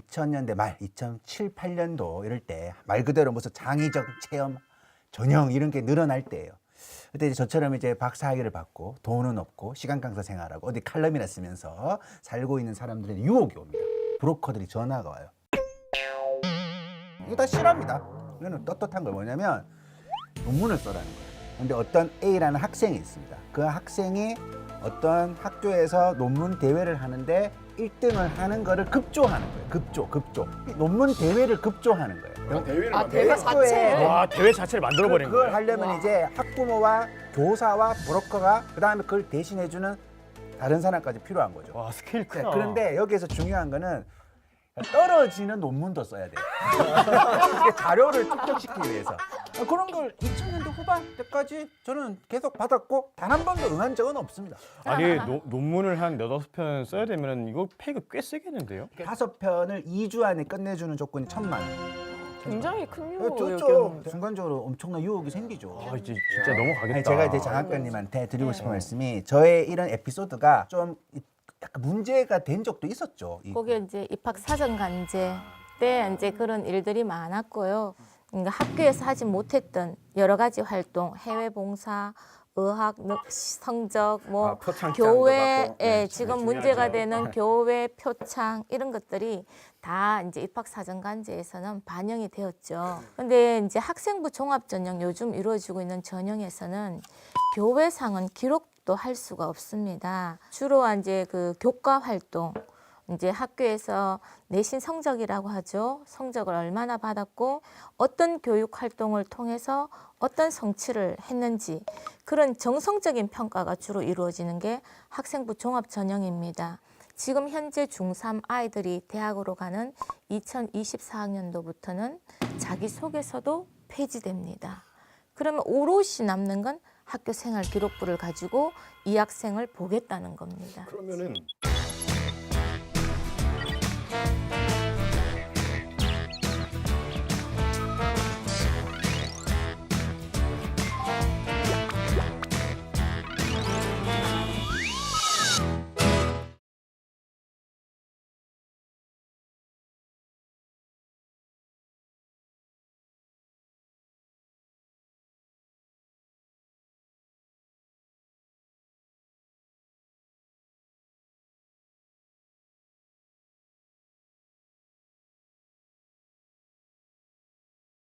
2000년대 말 2007, 8년도 이럴 때 말 그대로 무슨 창의적 체험 전형 이런 게 늘어날 때예요. 그때 이제 저처럼 이제 박사 학위를 받고 돈은 없고 시간 강사 생활하고 어디 칼럼이나 쓰면서 살고 있는 사람들의 유혹이 옵니다. 브로커들이 전화가 와요. 이거 다 실합니다. 이거는 떳떳한 거 뭐냐면 논문을 써라는 거예요. 근데 어떤 A라는 학생이 있습니다. 그 학생이 어떤 학교에서 논문 대회를 하는데 1등을 하는 거를 급조하는 거예요. 급조, 급조. 논문 대회를 급조하는 거예요. 대회를 아, 대회 자체를? 와 대회 자체를 만들어 버린 그걸 거예요. 하려면 와. 이제 학부모와 교사와 브로커가 그다음에 그걸 대신해 주는 다른 사람까지 필요한 거죠. 와 스케일 네, 크다. 그런데 여기에서 중요한 거는 떨어지는 논문도 써야 돼요. 자료를 축적시키기 위해서. 아, 그런 걸 2000년대 후반 때까지 저는 계속 받았고 단 한 번도 응한 적은 없습니다. 아니 노, 논문을 한 네다섯 편 써야 되면 이거 페이가 꽤 세겠는데요? 다섯 편을 2주 안에 끝내주는 조건이 천만 원. 굉장히 큰 어, 좋죠. 유혹이었는데. 순간적으로 엄청난 유혹이 생기죠. 아 이제 진짜 넘어가겠다. 아니, 제가 이제 장 학관님한테 드리고 네. 싶은 말씀이 저의 이런 에피소드가 좀 이- 약간 문제가 된 적도 있었죠. 이- 거기에 이제 입학 사정 간제 때 이제 그런 일들이 많았고요. 그러니까 학교에서 하지 못했던 여러 가지 활동, 해외 봉사, 의학 능- 성적, 뭐 아, 교회. 예, 네, 지금. 문제가 되는 네. 교회 표창 이런 것들이 다 이제 입학 사정 간제에서는 반영이 되었죠. 근데 이제 학생부 종합 전형 요즘 이루어지고 있는 전형에서는 교회상은 기록도 할 수가 없습니다. 주로 이제 그 교과 활동 이제 학교에서 내신 성적이라고 하죠. 성적을 얼마나 받았고 어떤 교육 활동을 통해서 어떤 성취를 했는지 그런 정성적인 평가가 주로 이루어지는 게 학생부 종합 전형입니다. 지금 현재 중3 아이들이 대학으로 가는 2024학년도부터는 자기소개서도 폐지됩니다. 그러면 오롯이 남는 건 학교 생활 기록부를 가지고 이 학생을 보겠다는 겁니다. 그러면은